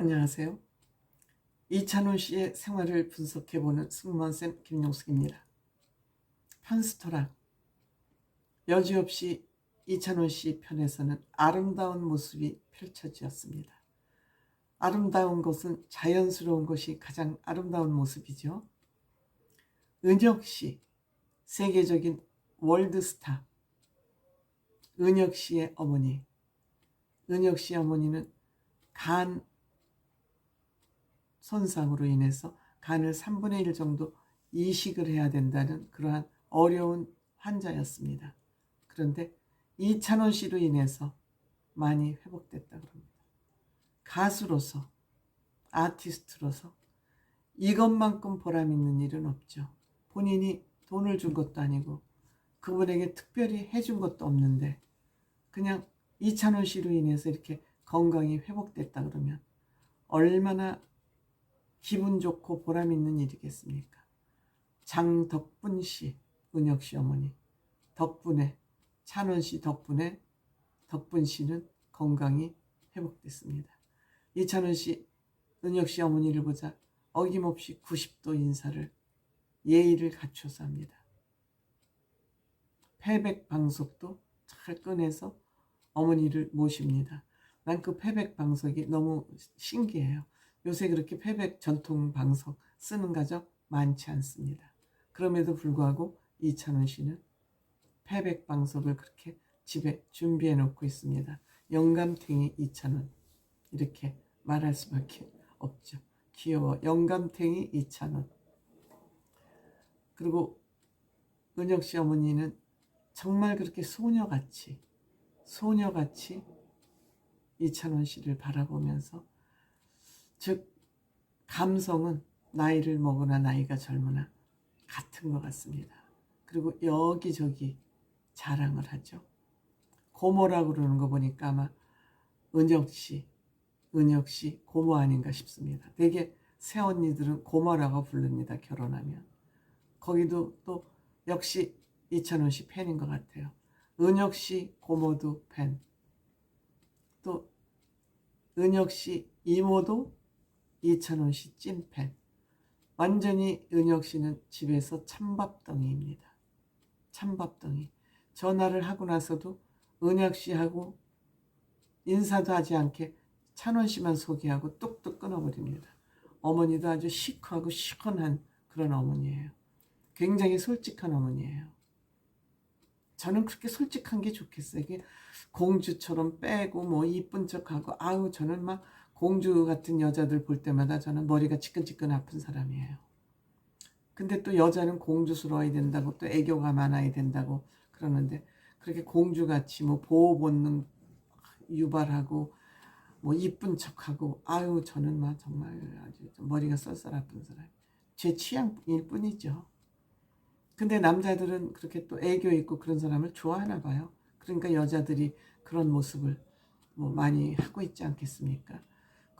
안녕하세요. 이찬원 씨의 생활을 분석해보는 승무원쌤 김용숙입니다. 편스토락 여지없이 이찬원 씨 편에서는 아름다운 모습이 펼쳐지었습니다. 아름다운 것은 자연스러운 것이 가장 아름다운 모습이죠. 은혁 씨, 세계적인 월드스타. 은혁 씨의 어머니. 은혁 씨 어머니는 간 손상으로 인해서 간을 3분의 1 정도 이식을 해야 된다는 그러한 어려운 환자였습니다. 그런데 이찬원 씨로 인해서 많이 회복됐다 그럽니다. 가수로서, 아티스트로서 이것만큼 보람 있는 일은 없죠. 본인이 돈을 준 것도 아니고 그분에게 특별히 해준 것도 없는데 그냥 이찬원 씨로 인해서 이렇게 건강이 회복됐다 그러면 얼마나 기분 좋고 보람 있는 일이겠습니까? 장덕분 씨, 은혁 씨 어머니 덕분에 찬원 씨 덕분에 덕분 씨는 건강이 회복됐습니다. 이찬원 씨, 은혁 씨 어머니를 보자 어김없이 90도 인사를 예의를 갖춰서 합니다. 패백 방석도 잘 꺼내서 어머니를 모십니다. 난 그 패백 방석이 너무 신기해요. 요새 그렇게 패백 전통 방석 쓰는 가족 많지 않습니다. 그럼에도 불구하고 이찬원 씨는 패백 방석을 그렇게 집에 준비해 놓고 있습니다. 영감탱이 이찬원 이렇게 말할 수밖에 없죠. 귀여워 영감탱이 이찬원 그리고 은혁 씨 어머니는 정말 그렇게 소녀같이 소녀같이 이찬원 씨를 바라보면서 즉 감성은 나이를 먹으나 나이가 젊으나 같은 것 같습니다. 그리고 여기저기 자랑을 하죠. 고모라고 그러는 거 보니까 아마 은혁 씨, 은혁 씨 고모 아닌가 싶습니다. 되게 새 언니들은 고모라고 부릅니다. 결혼하면. 거기도 또 역시 이찬원 씨 팬인 것 같아요. 은혁 씨 고모도 팬. 또 은혁 씨 이모도 이찬원 씨 찐팬. 완전히 은혁 씨는 집에서 찬밥덩이입니다. 찬밥덩이. 전화를 하고 나서도 은혁 씨하고 인사도 하지 않게 찬원 씨만 소개하고 뚝뚝 끊어버립니다. 어머니도 아주 시크하고 시원한 그런 어머니예요. 굉장히 솔직한 어머니예요. 저는 그렇게 솔직한 게 좋겠어요. 이게 공주처럼 빼고 뭐 이쁜 척하고 아유 저는 막 공주 같은 여자들 볼 때마다 저는 머리가 지끈지끈 아픈 사람이에요. 근데 또 여자는 공주스러워야 된다고 또 애교가 많아야 된다고 그러는데 그렇게 공주같이 뭐 보호 본능 유발하고 뭐 이쁜 척하고 아유 저는 막 정말 아주 머리가 썰썰 아픈 사람. 제 취향일 뿐이죠. 근데 남자들은 그렇게 또 애교 있고 그런 사람을 좋아하나 봐요. 그러니까 여자들이 그런 모습을 뭐 많이 하고 있지 않겠습니까?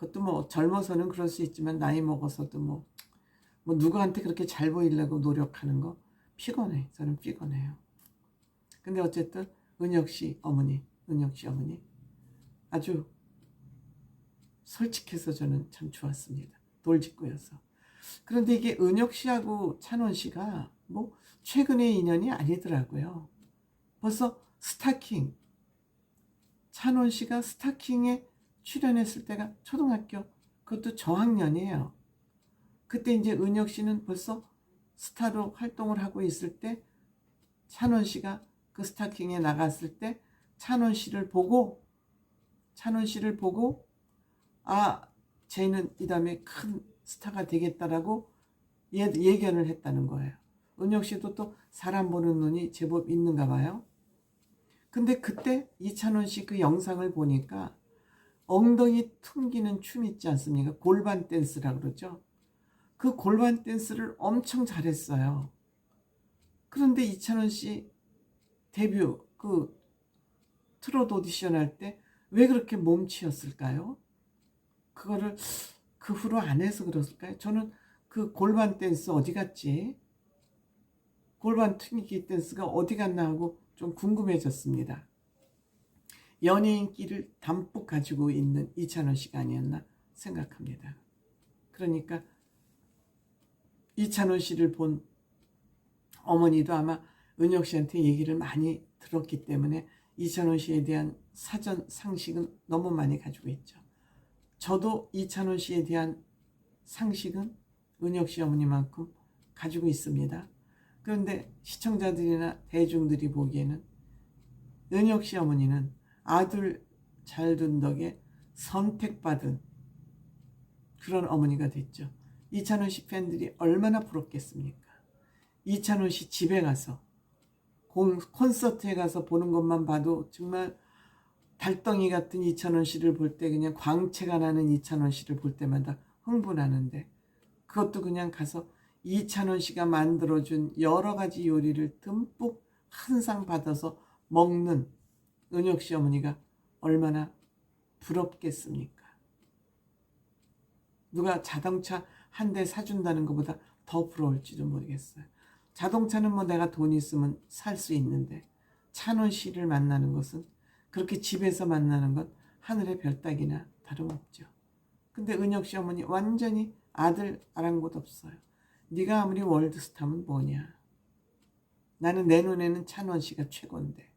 그것도 뭐 젊어서는 그럴 수 있지만 나이 먹어서도 뭐, 뭐 누구한테 그렇게 잘 보이려고 노력하는 거 피곤해. 저는 피곤해요. 근데 어쨌든 은혁 씨 어머니, 은혁 씨 어머니 아주 솔직해서 저는 참 좋았습니다. 돌직구여서. 그런데 이게 은혁 씨하고 찬원 씨가 뭐 최근의 인연이 아니더라고요. 벌써 스타킹 찬원 씨가 스타킹에 출연했을 때가 초등학교 그것도 저학년이에요. 그때 이제 은혁 씨는 벌써 스타로 활동을 하고 있을 때 찬원 씨가 그 스타킹에 나갔을 때 찬원 씨를 보고 찬원 씨를 보고 아 쟤는 이 다음에 큰 스타가 되겠다라고 예, 예견을 했다는 거예요. 은혁 씨도 또 사람 보는 눈이 제법 있는가 봐요. 근데 그때 이찬원 씨 그 영상을 보니까 엉덩이 퉁기는 춤 있지 않습니까? 골반 댄스라 그러죠. 그 골반 댄스를 엄청 잘했어요. 그런데 이찬원 씨 데뷔 그 트롯 오디션 할 때 왜 그렇게 몸치였을까요? 그거를 그 후로 안 해서 그랬을까요? 저는 그 골반 댄스 어디 갔지? 골반 튕기기 댄스가 어디 갔나 하고 좀 궁금해졌습니다. 연예인끼를 담뿍 가지고 있는 이찬원 씨가 아니었나 생각합니다. 그러니까 이찬원 씨를 본 어머니도 아마 은혁 씨한테 얘기를 많이 들었기 때문에 이찬원 씨에 대한 사전 상식은 너무 많이 가지고 있죠. 저도 이찬원 씨에 대한 상식은 은혁 씨 어머니만큼 가지고 있습니다. 그런데 시청자들이나 대중들이 보기에는 은혁 씨 어머니는 아들 잘 둔 덕에 선택받은 그런 어머니가 됐죠. 이찬원 씨 팬들이 얼마나 부럽겠습니까? 이찬원 씨 집에 가서 공, 콘서트에 가서 보는 것만 봐도 정말 달덩이 같은 이찬원 씨를 볼 때 그냥 광채가 나는 이찬원 씨를 볼 때마다 흥분하는데 그것도 그냥 가서 이찬원 씨가 만들어준 여러 가지 요리를 듬뿍 한 상 받아서 먹는 은혁 씨 어머니가 얼마나 부럽겠습니까? 누가 자동차 한 대 사준다는 것보다 더 부러울지도 모르겠어요. 자동차는 뭐 내가 돈 있으면 살 수 있는데 찬원 씨를 만나는 것은 그렇게 집에서 만나는 건 하늘의 별 따기나 다름없죠. 근데 은혁 씨 어머니 완전히 아들 아랑곳 없어요. 네가 아무리 월드스타면 뭐냐. 나는 내 눈에는 찬원 씨가 최고인데.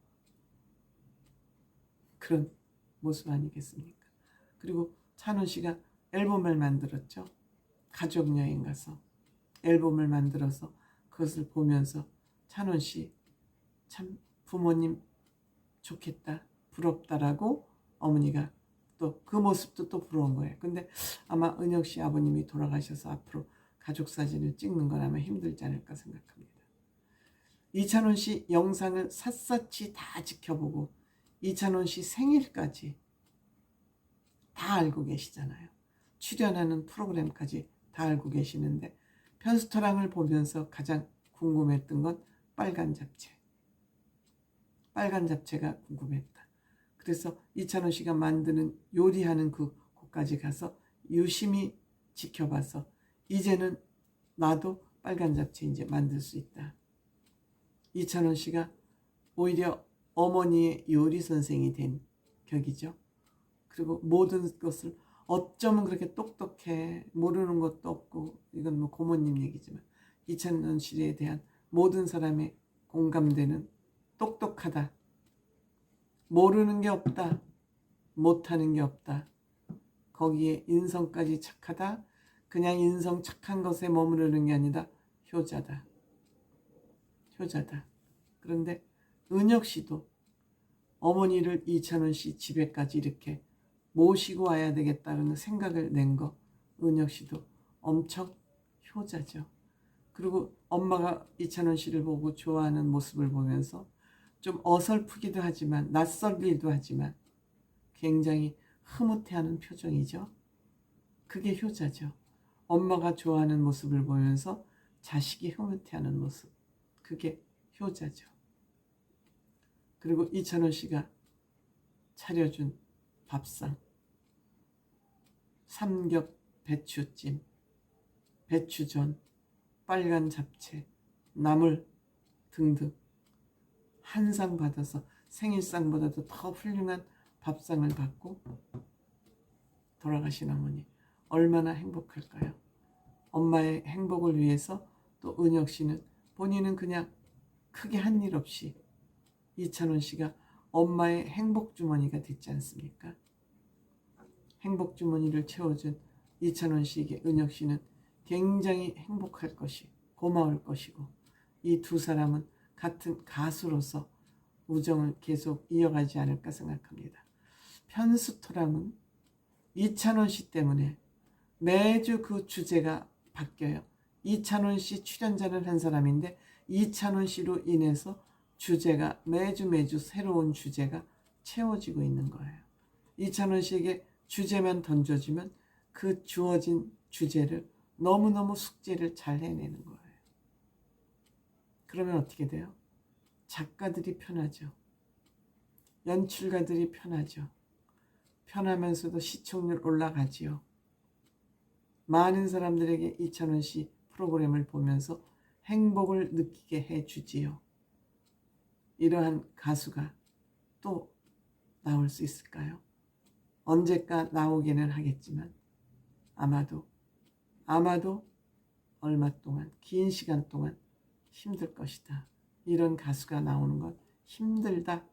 그런 모습 아니겠습니까? 그리고 찬원 씨가 앨범을 만들었죠. 가족 여행 가서 앨범을 만들어서 그것을 보면서 찬원 씨 참 부모님 좋겠다 부럽다라고 어머니가 또 그 모습도 또 부러운 거예요. 근데 아마 은혁 씨 아버님이 돌아가셔서 앞으로 가족 사진을 찍는 건 아마 힘들지 않을까 생각합니다. 이찬원 씨 영상을 샅샅이 다 지켜보고 이찬원 씨 생일까지 다 알고 계시잖아요. 출연하는 프로그램까지 다 알고 계시는데 편스토랑을 보면서 가장 궁금했던 건 빨간 잡채. 빨간 잡채가 궁금했다. 그래서 이찬원 씨가 만드는 요리하는 그 곳까지 가서 유심히 지켜봐서 이제는 나도 빨간 잡채 이제 만들 수 있다. 이찬원 씨가 오히려 어머니의 요리 선생이 된 격이죠. 그리고 모든 것을 어쩌면 그렇게 똑똑해 모르는 것도 없고 이건 뭐 고모님 얘기지만 이찬원 씨에 대한 모든 사람의 공감되는 똑똑하다. 모르는 게 없다. 못하는 게 없다. 거기에 인성까지 착하다. 그냥 인성 착한 것에 머무르는 게 아니라 효자다. 효자다. 그런데 은혁 씨도 어머니를 이찬원 씨 집에까지 이렇게 모시고 와야 되겠다는 생각을 낸 거 은혁 씨도 엄청 효자죠. 그리고 엄마가 이찬원 씨를 보고 좋아하는 모습을 보면서 좀 어설프기도 하지만 낯설기도 하지만 굉장히 흐뭇해하는 표정이죠. 그게 효자죠. 엄마가 좋아하는 모습을 보면서 자식이 흐뭇해하는 모습. 그게 효자죠. 그리고 이찬원 씨가 차려준 밥상. 삼겹 배추찜, 배추전, 빨간 잡채, 나물 등등 한 상 받아서 생일상보다도 더 훌륭한 밥상을 받고 돌아가신 어머니 얼마나 행복할까요? 엄마의 행복을 위해서 또 은혁 씨는 본인은 그냥 크게 한 일 없이 이찬원 씨가 엄마의 행복 주머니가 됐지 않습니까? 행복 주머니를 채워준 이찬원 씨에게 은혁 씨는 굉장히 행복할 것이 고마울 것이고 이 두 사람은 같은 가수로서 우정을 계속 이어가지 않을까 생각합니다. 편수토랑은 이찬원 씨 때문에 매주 그 주제가 바뀌어요. 이찬원 씨 출연자는 한 사람인데 이찬원 씨로 인해서 주제가 매주 매주 새로운 주제가 채워지고 있는 거예요. 이찬원 씨에게 주제만 던져주면 그 주어진 주제를 너무너무 숙제를 잘 해내는 거예요. 그러면 어떻게 돼요? 작가들이 편하죠. 연출가들이 편하죠. 편하면서도 시청률 올라가지요. 많은 사람들에게 이찬원 씨 프로그램을 보면서 행복을 느끼게 해주지요. 이러한 가수가 또 나올 수 있을까요? 언제까 나오기는 하겠지만 아마도 아마도 얼마 동안 긴 시간 동안 힘들 것이다. 이런 가수가 나오는 건 힘들다.